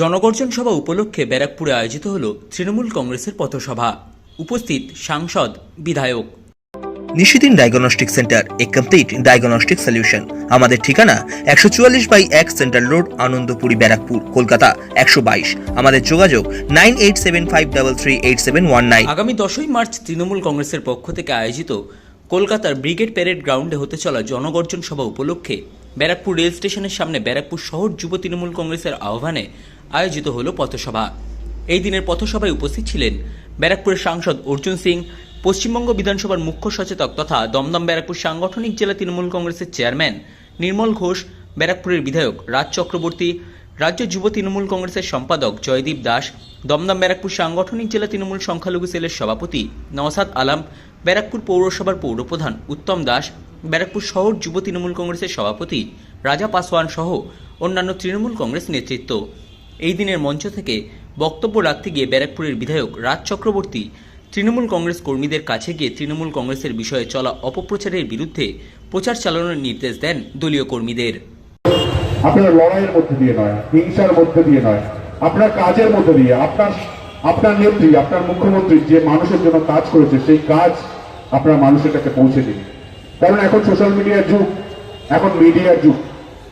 জনগর্জন সভা উপলক্ষে ব্যারাকপুরে আয়োজিত হল তৃণমূল কংগ্রেসের পথসভা। উপস্থিত সাংসদ বিধায়ক। Nishidin diagnostic centre a complete diagnostic solution. আমাদের ঠিকানা একশো চুয়াল্লিশ বাই এক সেন্ট্রাল রোড আনন্দপুরি ব্যারাকপুর কলকাতা একশো বাইশ। আমাদের যোগাযোগ nine eight seven five double three eight seven one nine. আগামী দশই মার্চ তৃণমূল কংগ্রেসের পক্ষ থেকে আয়োজিত কলকাতার ব্রিগেড প্যারেড গ্রাউন্ডে হতে চলা জনগর্জন সভা উপলক্ষে ব্যারাকপুর রেল স্টেশনের সামনে ব্যারাকপুর শহর যুব তৃণমূল কংগ্রেসের আহ্বানে আয়োজিত হল পথসভা। এই দিনের পথসভায় উপস্থিত ছিলেন ব্যারাকপুরের সাংসদ অর্জুন সিং, পশ্চিমবঙ্গ বিধানসভার মুখ্য সচেতক তথা দমদম ব্যারাকপুর সাংগঠনিক জেলা তৃণমূল কংগ্রেসের চেয়ারম্যান নির্মল ঘোষ, ব্যারাকপুরের বিধায়ক রাজ চক্রবর্তী, রাজ্য যুব তৃণমূল কংগ্রেসের সম্পাদক জয়দীপ দাস, দমদম ব্যারাকপুর সাংগঠনিক জেলা তৃণমূল সংখ্যালঘু সেলের সভাপতি নওসাদ আলাম, ব্যারাকপুর পৌরসভার পৌরপ্রধান উত্তম দাস, ব্যারাকপুর শহর যুব তৃণমূল কংগ্রেসের সভাপতি রাজা পাসওয়ান সহ অন্যান্য তৃণমূল কংগ্রেস নেতৃত্ব। এই দিনের মঞ্চ থেকে বক্তব্য রাখতে গিয়ে ব্যারাকপুরের বিধায়ক রাজ চক্রবর্তী তৃণমূল কংগ্রেস কর্মীদের কাছে গিয়ে তৃণমূল কংগ্রেসের বিষয়ে চলা অপপ্রচারের বিরুদ্ধে প্রচার চালানোর নির্দেশ দেন দলীয় কর্মীদের। আপনার লড়াইয়ের মধ্যে দিয়ে নয়, হিংসার মধ্যে দিয়ে নয়, আপনার কাজের মধ্যে দিয়ে, আপনার আপনার নেত্রী, আপনার মুখ্যমন্ত্রী যে মানুষের জন্য কাজ করেছে, সেই কাজ আপনার মানুষের কাছে পৌঁছে দিন। কারণ এখন সোশ্যাল মিডিয়ার যুগ, এখন মিডিয়ার যুগ।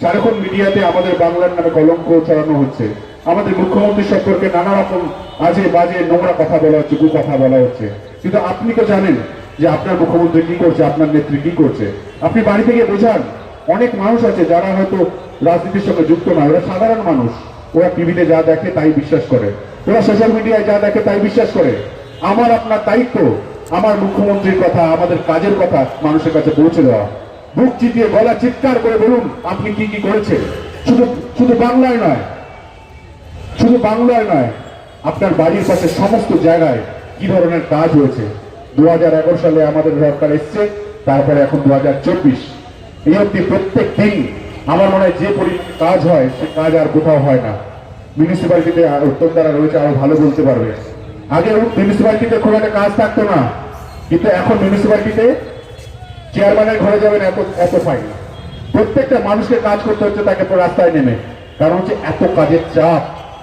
সারাক্ষণ মিডিয়াতে আমাদের বাংলার নামে কলঙ্ক ছড়ানো হচ্ছে। আমাদের মুখ্যমন্ত্রী সম্পর্কে নানা রকম আজে বাজে নোংরা কথা বলা হচ্ছে, কু কথা বলা হচ্ছে। কিন্তু আপনি তো জানেন যে আপনার মুখ্যমন্ত্রী কি করছে, আপনার নেত্রী কি করছে। আপনি বাড়ি থেকে বোঝান, অনেক মানুষ আছে যারা হয়তো রাজনীতির সঙ্গে যুক্ত নয়, ওরা সাধারণ মানুষ। ওরা টিভিতে যা দেখে তাই বিশ্বাস করে। ওরা সোশ্যাল মিডিয়ায় যা দেখে তাই বিশ্বাস করে। আমার আপনার দায়িত্ব, আমার মুখ্যমন্ত্রীর কথা, আমাদের কাজের কথা মানুষের কাছে পৌঁছে দেওয়া। বুক চিতিয়ে গলা চিৎকার করে বলুন, আপনি কি কি করেছেন? শুধু শুধু বাংলায় নয় শুধু বাংলায় নয়, আপনার বাড়ির পাশে সমস্ত জায়গায় কি ধরনের কাজ হয়েছে? দু হাজার এগারো সালে আমাদের সরকার এসছে, তারপরে এখন দু হাজার চব্বিশ। এই অব্দি প্রত্যেক আমার মনে হয় যে কাজ হয়, সে কাজ আর কোথাও হয় না। মিউনিসিপ্যালিটিতে উত্তর দ্বারা রয়েছে, আরও ভালো বলতে পারবে। আগে মিউনিসিপ্যালিটিতে খুব একটা কাজ থাকতো না, কিন্তু এখন মিউনিসিপ্যালিটিতে চেয়ারম্যানের ঘরে যাবেন এত এত ফাইন প্রত্যেকটা মানুষকে কাজ করতে হচ্ছে তাকে রাস্তায় নেমে, কারণ হচ্ছে এত কাজের চাপ।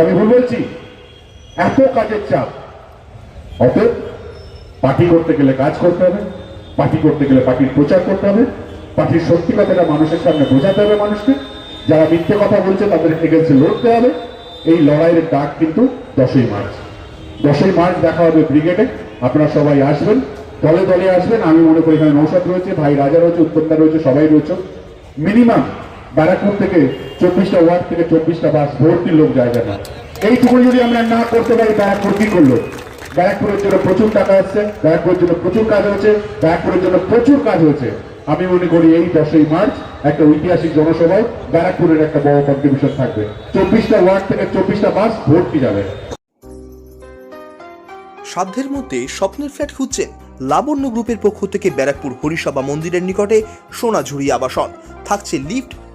আমি ভুল বলছি? এত কাজের চাপ। অতএব পার্টি করতে গেলে কাজ করতে হবে, পার্টি করতে গেলে পার্টির প্রচার করতে হবে, পার্টির সত্যি কথাটা মানুষের সামনে বোঝাতে হবে মানুষকে। যারা মিথ্যে কথা বলছে তাদের এগেন্সে লড়তে হবে। এই লড়াইয়ের ডাক কিন্তু দশই মার্চ। দশই মার্চ দেখা হবে ব্রিগেডে। আপনারা সবাই আসবেন, দলে দলে আসবেন। আমি মনে করি এখানে নৌসাদ রয়েছে, ভাই রাজা রয়েছে, উত্তমদা রয়েছে, সবাই রয়েছে। মিনিমাম ব্যারাকপুর থেকে চব্বিশটা ওয়ার্ড থেকে চব্বিশটা বাস ভর্তি লোক জায়গা না এইটুকু যদি আমরা না করতে পারি, ব্যারাকপুর কি করল? ব্যারাকপুরের জন্য প্রচুর টাকা আসছে, ব্যারাকপুরের জন্য প্রচুর কাজ হয়েছে, ব্যারাকপুরের জন্য প্রচুর কাজ হয়েছে। আমি মনে করি এই দশই মার্চ একটা ঐতিহাসিক জনসভায় ব্যারাকপুরের একটা বড় কন্ট্রিবিউশন থাকবে। চব্বিশটা ওয়ার্ড থেকে চব্বিশটা বাস ভর্তি যাবে। সাধ্যের মধ্যে স্বপ্নের ফ্ল্যাট খুঁজছেন লাবণ্য গ্রুপের পক্ষ থেকে ব্যারাকপুর হরিসভা মন্দিরের নিকটে সোনাঝুরি আবাসন। থাকছে lift